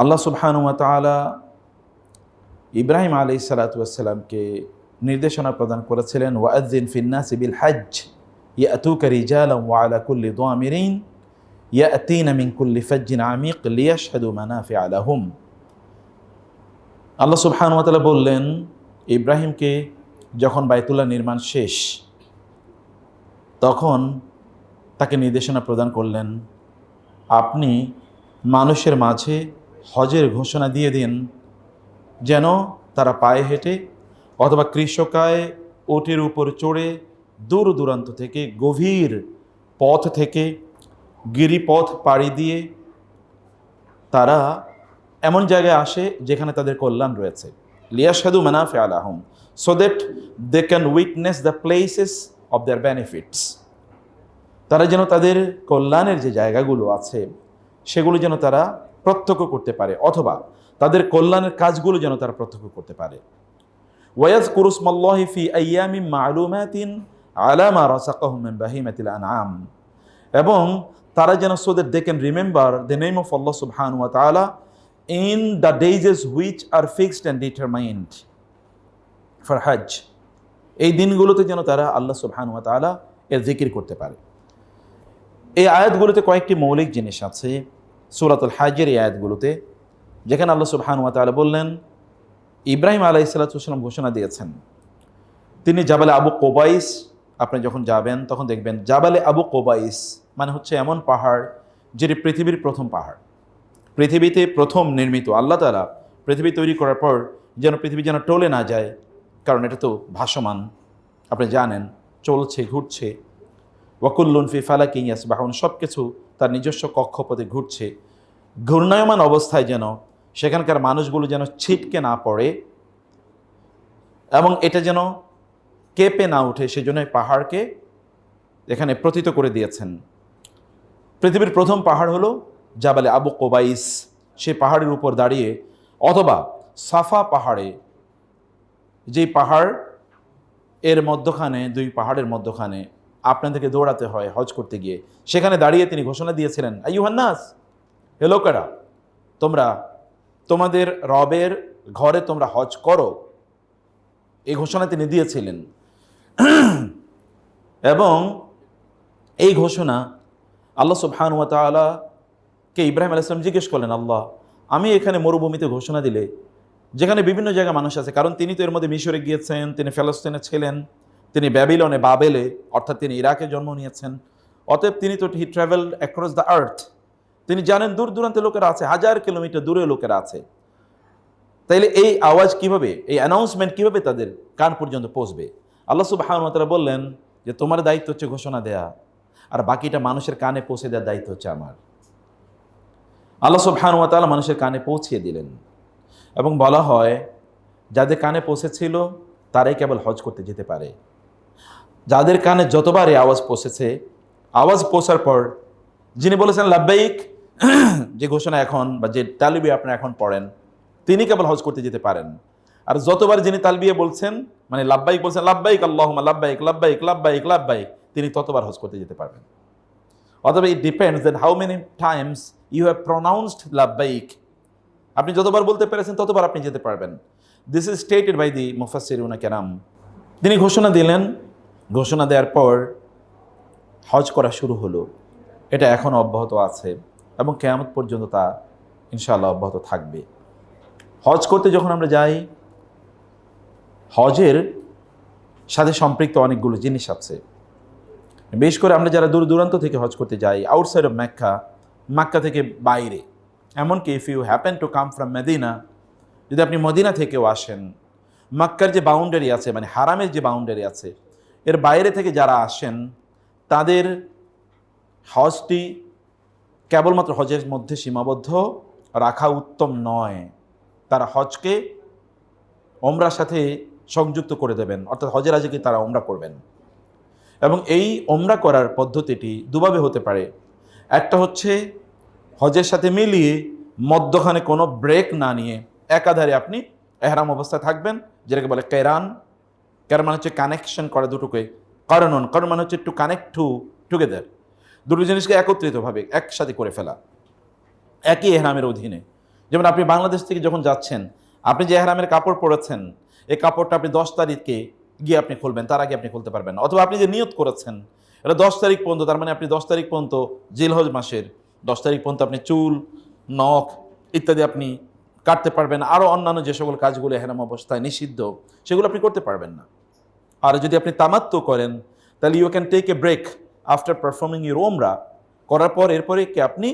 আল্লাহ সুবহানুয়া তালা ইব্রাহিম আলি সালাতামকে নির্দেশনা প্রদান করেছিলেন ওয়াদ্দিন ফিন্না সিবিল হজ ইয়াতুক রিজালাম ওয়ালা কুল্লি দোয়ামিরিন ইয়াতিন মিন কুল্লি ফজ্জিন আমিক লিয়াশহাদু মানাফিআ লাহুম। আল্লাহ সুবহানুয়া তাআলা বললেন, ইব্রাহিমকে যখন বাইতুল্লাহ নির্মাণ শেষ, তখন তাকে নির্দেশনা প্রদান করলেন, আপনি মানুষের মাঝে হজের ঘোষণা দিয়ে দিন, যেন তারা পায়ে হেঁটে অথবা কৃষকায় ওটের উপর চড়ে দূর দূরান্ত থেকে, গভীর পথ থেকে, গিরিপথ পাড়ি দিয়ে তারা এমন জায়গায় আসে যেখানে তাদের কল্যাণ রয়েছে। লিয়া লিয়াসাদু মানাফে আলাহম so that they can witness the places of their benefits তারা যেন তাদের কল্যাণের যে জায়গাগুলো আছে, সেগুলো যেন তারা প্রত্যক্ষ করতে পারে, অথবা তাদের কল্যাণের কাজগুলো যেন তারা প্রত্যক্ষ করতে পারে। ওয়াজ কুরুসমল্লাহি ফি আইয়ামি মালুমাতিন আলামা রাসাকাহুম মিন বাহিমাতিল আনআম। এবং তারা যেন so that they can remember the name of Allah সুবহানাহু ওয়া তাআলা in the days which are fixed and determined for Hajj এই দিনগুলোতে যেন তারা আল্লাহ সুবহানাহু ওয়া তাআলা এর জিকির করতে পারে। এই আয়াতগুলোতে কয়েকটি মৌলিক জিনিস আছে। সুরাতুল হাজের আয়াতগুলোতে, যেখানে আল্লাহ সুবহান ওয়া তাআলা বললেন, ইব্রাহিম আলাইহিস সালাম ঘোষণা দিয়েছেন, তিনি জাবালে আবু কোবাইস, আপনি যখন যাবেন তখন দেখবেন জাবালে আবু কোবাইস মানে হচ্ছে এমন পাহাড় যেটি পৃথিবীর প্রথম পাহাড়। পৃথিবীতে প্রথম নির্মিত, আল্লাহ তালা পৃথিবী তৈরি করার পর যেন পৃথিবী যেন টলে না যায়, কারণ এটা তো ভাসমান, আপনি জানেন, চলছে, ঘুরছে। ওয়াকুল্লুন ফি ফালাকি ইয়াসবাহুন সব কিছু তার নিজস্ব কক্ষপথে ঘুরছে। ঘূর্ণায়মান অবস্থায় যেন সেখানকার মানুষগুলো যেন ছিটকে না পড়ে এবং এটা যেন কেঁপে না ওঠে সেজন্য পাহাড়কে এখানে প্রতীত করে দিয়েছেন। পৃথিবীর প্রথম পাহাড় হলো জাবালে আবু কোবাইস। সে পাহাড়ের উপর দাঁড়িয়ে অথবা সাফা পাহাড়ে, যেই পাহাড় এর মধ্যখানে, দুই পাহাড়ের মধ্যখানে আপনাদেরকে দৌড়াতে হয় হজ করতে গিয়ে। সেখানে দাঁড়িয়ে তিনি ঘোষণা দিয়েছিলেন আইহান্নাস হে লোকেরা, তোমরা তোমাদের রবের ঘরে তোমরা হজ করো। এই ঘোষণা তিনি দিয়েছিলেন। এবং এই ঘোষণা আল্লাহ সুবহানুয়া তালা কে ইব্রাহিম আলাইসলাম জিজ্ঞেস করলেন, আল্লাহ, আমি এখানে মরুভূমিতে ঘোষণা দিলে, যেখানে বিভিন্ন জায়গায় মানুষ আছে, কারণ তিনি তো এর মধ্যে মিশরে গিয়েছেন, তিনি ফেলস্তিনে ছিলেন তিনি ব্যাবিলনে বাবেলে, অর্থাৎ তিনি ইরাকে জন্ম নিয়েছেন। অতএব তিনি তো he travel across the earth তিনি জানেন দূর দূরান্তে লোকেরা আছে, হাজার কিলোমিটার দূরে লোকেরা আছে। তাইলে এই আওয়াজ কীভাবে, এই অ্যানাউন্সমেন্ট কীভাবে তাদের কান পর্যন্ত পৌঁছবে? আল্লাহ সুবাহানুতারা বললেন যে, তোমার দায়িত্ব হচ্ছে ঘোষণা দেয়া, আর বাকিটা মানুষের কানে পৌঁছে দেওয়ার দায়িত্ব হচ্ছে আমার। আল্লাহ সুবহানুয়াতালা মানুষের কানে পৌঁছিয়ে দিলেন। এবং বলা হয়, যাদের কানে পৌঁছেছিল, তারাই কেবল হজ করতে যেতে পারে। যাদের কানে যতবার এই আওয়াজ পৌঁছেছে, আওয়াজ পৌঁছার পর যিনি বলেছেন, লাব্বাইক, যে ঘোষণা এখন বা যে তালিবি আপনারা এখন পড়েন, তিনি কেবল হজ করতে যেতে পারেন। আর যতবার যিনি তালবিয়ে বলছেন মানে লাব্বাইক বলছেন, লাব্বাইক আল্লাহ লাব্বাইক লাব্বাইক লাব্বাইক লাব্বাইক, তিনি ততবার হজ করতে যেতে পারবেন। অথবা it depends that how many times you have pronounced লাব্বাইক, আপনি যতবার বলতে পেরেছেন, ততবার আপনি যেতে পারবেন। This is stated by the মুফাসিরুনা কেরাম। তিনি ঘোষণা দিলেন ঘোষণা দেওয়ার পর হজ করা শুরু হলো। এটা এখন অব্যাহত আছে এবং কেয়ামত পর্যন্ত তা ইনশাআল্লাহ অব্যাহত থাকবে। হজ করতে যখন আমরা যাই, হজের সাথে সম্পৃক্ত অনেকগুলো জিনিস আছে। বিশেষ করে আমরা যারা দূর দূরান্ত থেকে হজ করতে যাই আউটসাইড অফ ম্যাক্কা মাক্কা থেকে বাইরে, এমনকি if you happen to come from Medina যদি আপনি মদিনা থেকেও আসেন মাক্কার যে বাউন্ডারি আছে মানে হারামের যে বাউন্ডারি আছে এর বাইরে থেকে যারা আসেন, তাদের হজটি কেবলমাত্র হজের মধ্যে সীমাবদ্ধ রাখা উত্তম নয়। তারা হজকে ওমরার সাথে সংযুক্ত করে দেবেন, অর্থাৎ হজের আজকে তারা ওমরা করবেন। এবং এই ওমরা করার পদ্ধতিটি দুভাবে হতে পারে। একটা হচ্ছে হজের সাথে মিলিয়ে মধ্যখানে কোনো ব্রেক না নিয়ে একাধারে আপনি এহরাম অবস্থায় থাকবেন, যেটাকে বলে কেরান। কেরান মানে হচ্ছে কানেকশন করে দুটোকে। কারণ কারণ মানে হচ্ছে টু কানেক্ট টু টুগেদার দুটো জিনিসকে একত্রিতভাবে একসাথে করে ফেলা। একই এহরামের অধীনে। যেমন আপনি বাংলাদেশ থেকে যখন যাচ্ছেন, আপনি যে এহরামের কাপড় পরেছেন, এই কাপড়টা আপনি দশ তারিখে গিয়ে আপনি খুলবেন, তার আগে আপনি খুলতে পারবেন। অথবা আপনি যে নিয়ত করেছেন, এটা দশ তারিখ পর্যন্ত, তার মানে আপনি দশ তারিখ পর্যন্ত জিলহজ মাসের, দশ তারিখ পর্যন্ত আপনি চুল, নখ ইত্যাদি আপনি কাটতে পারবেন। আরও অন্যান্য যে সকল কাজগুলো এহরাম অবস্থায় নিষিদ্ধ, সেগুলো আপনি করতে পারবেন না। আর যদি আপনি তামাত্ম করেন, তাহলে you can take a break after performing your umrah করার পর এরপরে কি আপনি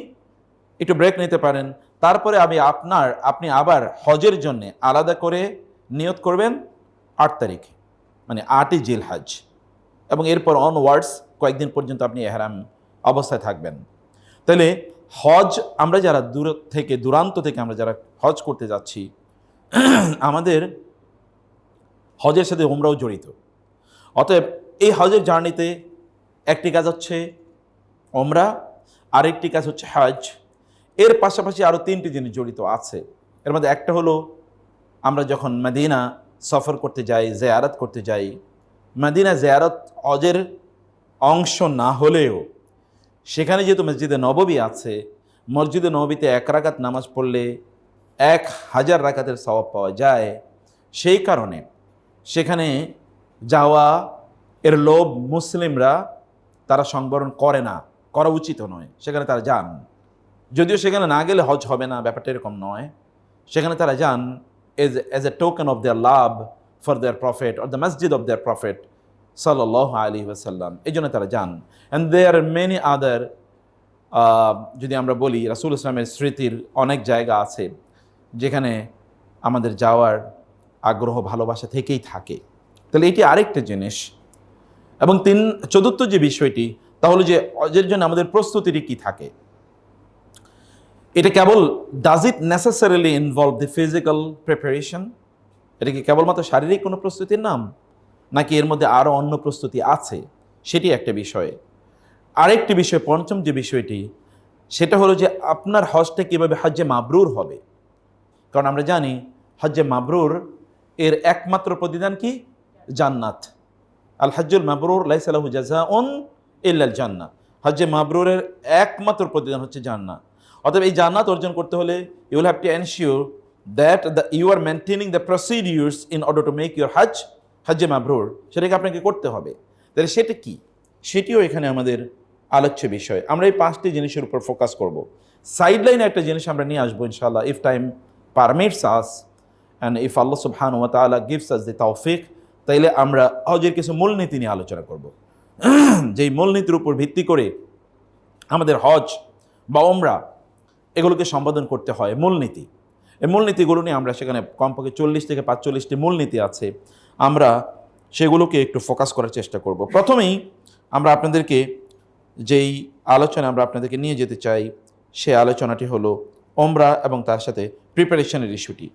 একটু ব্রেক নিতে পারেন। তারপরে আমি আপনার, আপনি আবার হজের জন্য আলাদা করে নিয়ত করবেন আট তারিখে মানে আটই জিল হজ এবং এরপর অনওয়ার্ডস কয়েকদিন পর্যন্ত আপনি এহরাম অবস্থায় থাকবেন। তাহলে হজ আমরা যারা দূর থেকে, দূরান্ত থেকে আমরা যারা হজ করতে যাচ্ছি, আমাদের হজের সাথে ওমরাও জড়িত। অতএব এই হজের জার্নিতে একটি কাজ হচ্ছে ওমরা, আরেকটি কাজ হচ্ছে হজ। এর পাশাপাশি আরও তিনটি জিনিস জড়িত আছে। এর মধ্যে একটা হলো, আমরা যখন মদিনা সফর করতে যাই, জেয়ারত করতে যাই, মদিনা জেয়ারত হজের অংশ না হলেও সেখানে যেহেতু মসজিদে নববী আছে, মসজিদে নবীতে এক রাকাত নামাজ পড়লে এক হাজার রাকাতের সওয়াব পাওয়া যায়। সেই কারণে সেখানে যাওয়া, এর লোভ মুসলিমরা তারা সংবরণ করে না, করা উচিত নয়। সেখানে তারা যান। যদিও সেখানে না গেলে হজ হবে না, ব্যাপারটা এরকম নয়। সেখানে তারা যান as as a token of their love for their prophet or the মসজিদ অফ দেয়ার প্রফেট সাল্লাহ আলী ওয়াসাল্লাম। এই জন্য তারা যান। অ্যান্ড দেয়ার মেনি আদার যদি আমরা বলি রাসুল ইসলামের স্মৃতির অনেক জায়গা আছে, যেখানে আমাদের যাওয়ার আগ্রহ, ভালোবাসা থেকেই থাকে। তাহলে এটি আরেকটা জিনিস। এবং তিন, চতুর্থ যে বিষয়টি তাহলে যে অজের জন্য আমাদের প্রস্তুতিটি কি থাকে? এটা কেবল does it necessarily involve the physical preparation এটা কি কেবলমাত্র শারীরিক কোনো প্রস্তুতির নাম? নাকি এর মধ্যে আরও অন্য প্রস্তুতি আছে? সেটি একটা বিষয়। আরেকটি বিষয়, পঞ্চম যে বিষয়টি, সেটা হলো যে আপনার হজটা কীভাবে হজ্জে মাবরুর হবে? কারণ আমরা জানি, হজ্জে মাবরুর, এর একমাত্র প্রতিদান কি? জান্নাত। আল হজ্জুল মাবরুর লাইসালাহু উন ইল্লাল জান্না হজ্জে মাবরুরের একমাত্র প্রতিদান হচ্ছে জান্নাত অতএব এই জান্নাত অর্জন করতে হলে you will have to ensure that the you are maintaining the procedures in order to make your Hajj হজ্জে মাবরুর। সেটাকে আপনাকে করতে হবে। তাহলে সেটা কি? সেটিও এখানে আমাদের আলোচ্য বিষয়। আমরা এই পাঁচটি জিনিসের উপর ফোকাস করব। সাইডলাইনে একটা জিনিস আমরা নিয়ে আসব ইনশাআল্লাহ if time permits us and if Allah সুবহান ওয়া তাআলা গিভস আস দি তৌফিক তাইলে আমরা হজের কিছু মূলনীতি নিয়ে আলোচনা করব। যেই মূলনীতির উপর ভিত্তি করে আমাদের হজ বা ওমরা এগুলোকে সম্পাদন করতে হয় মূলনীতি। এই মূলনীতিগুলো নিয়ে আমরা সেখানে কমপক্ষে চল্লিশ থেকে পাঁচচল্লিশটি মূলনীতি আছে। আমরা সেগুলোকে একটু ফোকাস করার চেষ্টা করব। প্রথমেই আমরা আপনাদেরকে যেই আলোচনা আমরা আপনাদেরকে নিয়ে যেতে চাই, সে আলোচনাটি হলো ওমরা এবং তার সাথে প্রিপারেশনের ইস্যুটি